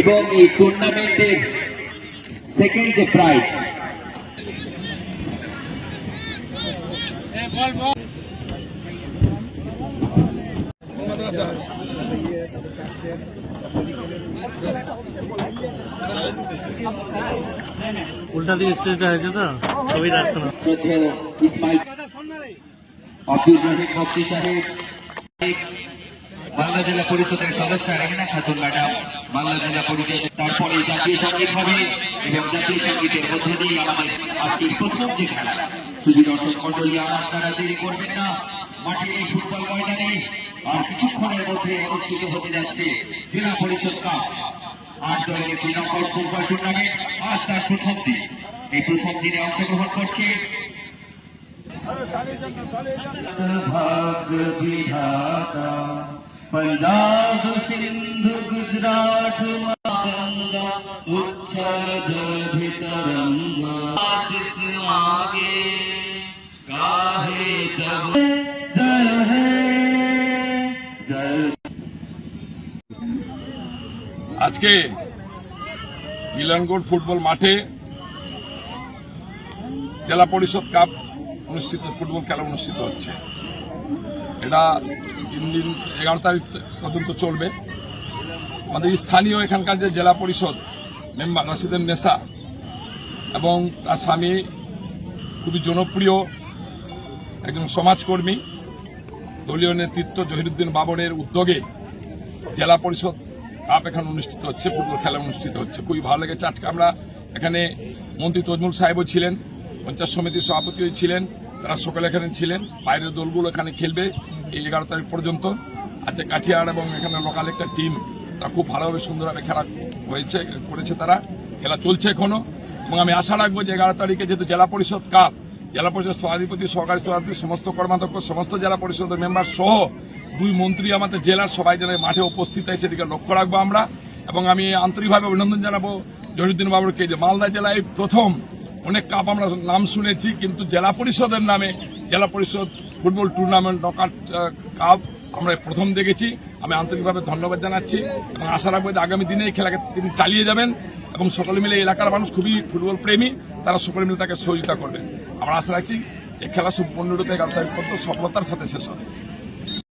এবং এই টুর্নামেন্টের সেকেন্ড যে প্রাইজ উল্টা দিকে স্টেজটা হয়েছে তো? ছবিটা আসছে না ইসমাইল আব্দুল রহিম বক্সি জেলা পরিষদের সদস্য রেগনা খাতুন ম্যাডাম, বাংলা জেলা পরিষদ তারপরে জাতীয় সংগীত হবে, এবং জাতীয় সঙ্গীতের মধ্য দিয়ে আমাদের আজকের প্রথম যে খেলা, শুধু দর্শক মন্ডলী আর আপনারা দেরি করবেন না, মাঠের এই ফুটবল ময়দানে আর কিছুক্ষণের মধ্যে অনুষ্ঠিত হতে যাচ্ছে জেলা পরিষদ কাপ। আট দলের একটি নম্বর ফুটবল টুর্নামেন্ট আজ তার প্রথম দিন। এই প্রথম দিনে অংশগ্রহণ করছে ভাগ্য বিধাতা पंजाब सिंध गुजरात गंगा उच्छल जल भितरंगा आशीष मागे गाहे तब जय है जय আজকে ইলানগড় ফুটবল মাঠে জেলা পরিষদ কাপ অনুষ্ঠিত, ফুটবল খেলা অনুষ্ঠিত হচ্ছে। এটা তিন দিন, এগারো তারিখ পর্যন্ত চলবে। আমাদের স্থানীয় এখানকার যে জেলা পরিষদ মেম্বার রাশিদের নেশা এবং তার স্বামী খুবই জনপ্রিয়, একজন সমাজকর্মী, দলীয় নেতৃত্ব জহিরুদ্দিন বাবরের উদ্যোগে জেলা পরিষদ কাপ এখানে অনুষ্ঠিত হচ্ছে, ফুটবল খেলা অনুষ্ঠিত হচ্ছে। খুবই ভালো লেগেছে। আজকে আমরা এখানে মন্ত্রী তজমুল সাহেবও ছিলেন, পঞ্চায়েত সমিতির সভাপতিও ছিলেন তারা সকালে এখানে ছিলেন, বাইরের দলগুলো এখানে খেলবে এই এগারো তারিখ পর্যন্ত। আছে কাঠিয়ার এবং এখানে লোকাল একটা টিম তারা খুব ভালোভাবে সুন্দরভাবে খেলা হয়েছে, করেছে তারা, খেলা চলছে এখনও। এবং আমি আশা রাখব যে এগারো তারিখে যেহেতু জেলা পরিষদ কাপ জেলা পরিষদ সভাধিপতি সরকারি সভাধিপতি, সমস্ত কর্মাধ্যক্ষ, সমস্ত জেলা পরিষদের মেম্বার সহ দুই মন্ত্রী আমাদের জেলার সবাই যেন মাঠে উপস্থিত হয় সেদিকে লক্ষ্য রাখব আমরা। এবং আমি আন্তরিকভাবে অভিনন্দন জানাব জহিরুদ্দিন বাবুরকে যে মালদা জেলায় প্রথম অনেক কাপ আমরা নাম শুনেছি, কিন্তু জেলা পরিষদের নামে, জেলা পরিষদ ফুটবল টুর্নামেন্ট নকআউট কাপ আমরা প্রথম দেখেছি। আমি আন্তরিকভাবে ধন্যবাদ জানাচ্ছি এবং আশা রাখব যে আগামী দিনে এই খেলাকে তিনি চালিয়ে যাবেন এবং সকলে মিলে এলাকার মানুষ খুবই ফুটবল প্রেমী, তারা সকলে মিলে তাকে সহযোগিতা করবেন। আমরা আশা রাখছি এই খেলা সম্পূর্ণরূপে এগারো তারিখ পর্যন্ত সফলতার সাথে শেষ হবে।